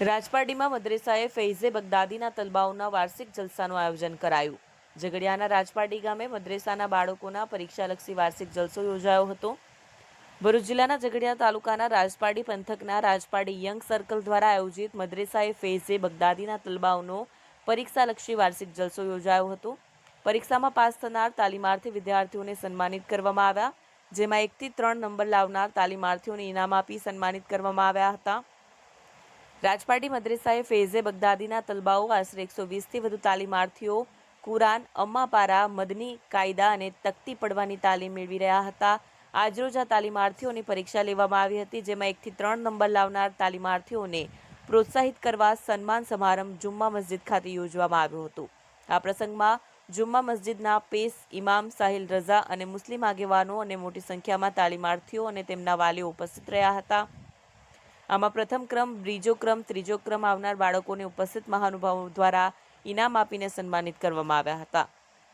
રાજપારડીમાં મદ્રેસાએ ફૈઝે બગદાદીના તલબાઓના વાર્ષિક જલસાનું આયોજન કરાયું. ઝઘડિયાના રાજપારડી ગામે મદ્રેસાના બાળકોના પરીક્ષાલક્ષી વાર્ષિક જલસો યોજાયો હતો. ભરૂચ જિલ્લાના ઝઘડિયા તાલુકાના રાજપારડી પંથકના રાજપારડી યંગ સર્કલ દ્વારા આયોજિત મદ્રેસાએ ફૈઝે બગદાદીના તલબાઓનો પરીક્ષાલક્ષી વાર્ષિક જલસો યોજાયો હતો. પરીક્ષામાં પાસ થનાર તાલીમાર્થી વિદ્યાર્થીઓને સન્માનિત કરવામાં આવ્યા, જેમાં એકથી ત્રણ નંબર લાવનાર તાલીમાર્થીઓને ઇનામ આપી સન્માનિત કરવામાં આવ્યા હતા. રાજપારડી મદ્રેસાએ ફેઝે બગદાદીના તલબાઓ આશરે એકસો વીસથી વધુ તાલીમાર્થીઓ, કુરાન અમ્માપારા મદની, કાયદા અને તકતી પડવાની તાલીમ મેળવી રહ્યા હતા. આજરોજ આ તાલીમાર્થીઓની પરીક્ષા લેવામાં આવી હતી, જેમાં એકથી ત્રણ નંબર લાવનાર તાલીમાર્થીઓને પ્રોત્સાહિત કરવા સન્માન સમારંભ જુમ્મા મસ્જિદ ખાતે યોજવામાં આવ્યો હતો. આ પ્રસંગમાં જુમ્મા મસ્જિદના પેસ, ઇમામ, સાહિલ રઝા અને મુસ્લિમ આગેવાનો અને મોટી સંખ્યામાં તાલીમાર્થીઓ અને તેમના વાલીઓ ઉપસ્થિત રહ્યા હતા. આમાં પ્રથમ ક્રમ, બીજો ક્રમ, ત્રીજો ક્રમ આવનાર બાળકોને ઉપસ્થિત મહાનુભાવો દ્વારા ઇનામ આપીને સન્માનિત કરવામાં આવ્યા હતા.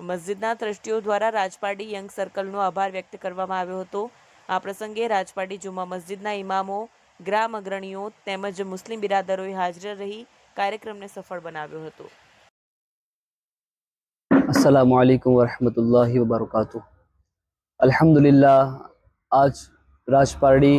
મસ્જિદના ટ્રસ્ટીઓ દ્વારા રાજપારડી યંગ સર્કલનો આભાર વ્યક્ત કરવામાં આવ્યો હતો. આ પ્રસંગે રાજપારડી જુમા મસ્જિદના ઇમામો, ગ્રામ અગ્રણીઓ તેમજ મુસ્લિમ બિરાદરોએ હાજર રહી કાર્યક્રમને સફળ બનાવ્યો હતો. અસલામ વાલેકુમ વરહમતુલ્લાહ વબરકatuh અલ્હમ્દુલિલ્લાહ, આજ રાજપારડી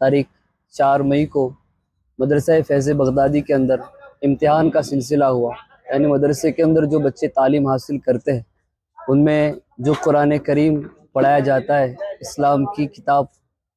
تاریخ چار مئی کو مدرسہ فیض بغدادی کے اندر امتحان کا سلسلہ ہوا۔ یعنی مدرسے کے اندر جو بچے تعلیم حاصل کرتے ہیں، ان میں جو قرآن کریم پڑھایا جاتا ہے، اسلام کی کتاب،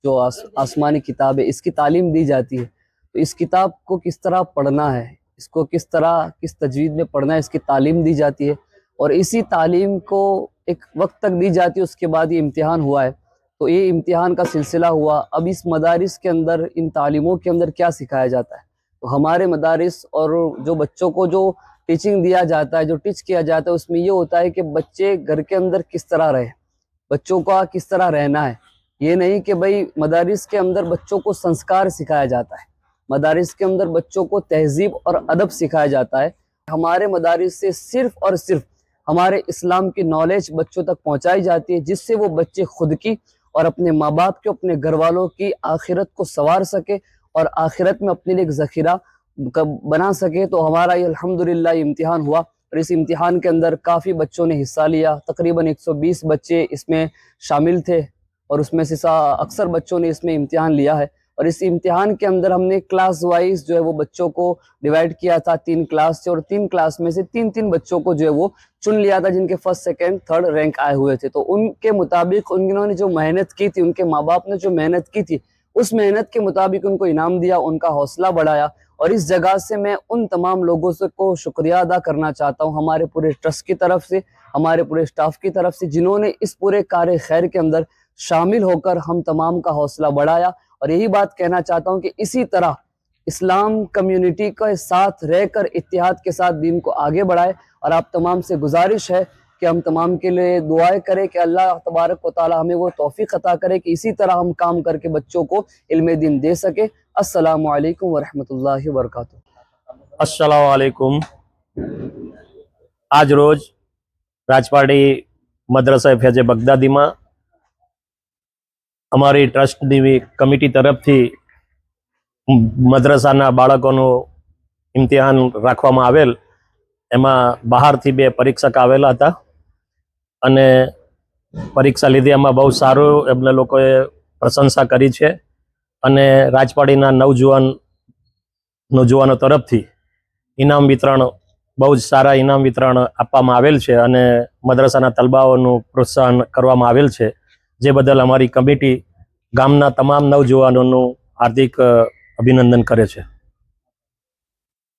جو آسمانی کتاب ہے، اس کی تعلیم دی جاتی ہے۔ تو اس کتاب کو کس طرح پڑھنا ہے؟ اس کو کس طرح، کس تجوید میں پڑھنا ہے، اس کی تعلیم دی جاتی ہے۔ اور اسی تعلیم کو ایک وقت تک دی جاتی ہے، اس کے بعد یہ امتحان ہوا ہے۔ تو یہ امتحان کا سلسلہ ہوا۔ اب اس مدارس کے اندر، ان تعلیموں کے اندر کیا سکھایا جاتا ہے؟ تو ہمارے مدارس اور جو بچوں کو جو ٹیچنگ دیا جاتا ہے، جو ٹیچ کیا جاتا ہے، اس میں یہ ہوتا ہے کہ بچے گھر کے اندر کس طرح رہے بچوں کا کس طرح رہنا ہے۔ یہ نہیں کہ بھائی مدارس کے اندر بچوں کو سنسکار سکھایا جاتا ہے۔ مدارس کے اندر بچوں کو تہذیب اور ادب سکھایا جاتا ہے۔ ہمارے مدارس سے صرف اور صرف ہمارے اسلام کی نالج بچوں تک پہنچائی جاتی ہے، جس سے وہ بچے خود کی اور اپنے ماں باپ کے، اپنے گھر والوں کی آخرت کو سوار سکے اور آخرت میں اپنے لیے ایک ذخیرہ بنا سکے۔ تو ہمارا یہ الحمدللہ امتحان ہوا اور اس امتحان کے اندر کافی بچوں نے حصہ لیا۔ تقریباً 120 بچے اس میں شامل تھے اور اس میں سے اکثر بچوں نے اس میں امتحان لیا ہے۔ اور اس امتحان کے اندر ہم نے کلاس وائز جو ہے وہ بچوں کو ڈیوائڈ کیا تھا، تین کلاس سے اور تین کلاس میں سے تین تین بچوں کو جو ہے وہ چن لیا تھا جن کے فرسٹ سیکنڈ تھرڈ رینک آئے ہوئے تھے۔ تو ان کے مطابق انہوں نے جو محنت کی تھی، ان کے ماں باپ نے جو محنت کی تھی، اس محنت کے مطابق ان کو انعام دیا، ان کا حوصلہ بڑھایا۔ اور اس جگہ سے میں ان تمام لوگوں سے کو شکریہ ادا کرنا چاہتا ہوں، ہمارے پورے ٹرسٹ کی طرف سے، ہمارے پورے اسٹاف کی طرف سے، جنہوں نے اس پورے کار خیر کے اندر شامل ہو کر ہم تمام کا حوصلہ بڑھایا۔ اور یہی بات کہنا چاہتا ہوں کہ اسی طرح اسلام کمیونٹی کا ساتھ رہ کر اتحاد کے ساتھ دین کو آگے بڑھائے اور آپ تمام سے گزارش ہے کہ ہم تمام کے لیے دعائیں کرے کہ اللہ تبارک و تعالی ہمیں وہ توفیق عطا کرے کہ اسی طرح ہم کام کر کے بچوں کو علم دین دے سکے۔ السلام علیکم ورحمۃ اللہ وبرکاتہ۔ السلام علیکم۔ આજ રોજ مدرسہ فیض ફેજે બગદાદીમાં અમારી ટ્રસ્ટની કમિટી તરફથી મદ્રસાના બાળકોનું ઇમ્તિહાન રાખવામાં આવેલ. એમાં બહારથી બે પરીક્ષક આવેલા હતા અને પરીક્ષા લીધી એમાં બહુ સારું એમને લોકોએ પ્રશંસા કરી છે અને રાજપાડીના નવજુવાન નવજુવાનો તરફથી ઇનામ વિતરણ, બહુ જ સારા ઇનામ વિતરણ આપવામાં આવેલ છે અને મદ્રસાના તલબાઓનું પ્રોત્સાહન કરવામાં આવેલ છે. જે બદલ અમારી કમિટી ગામના તમામ નવજુવાનોનું હાર્દિક અભિનંદન કરે છે.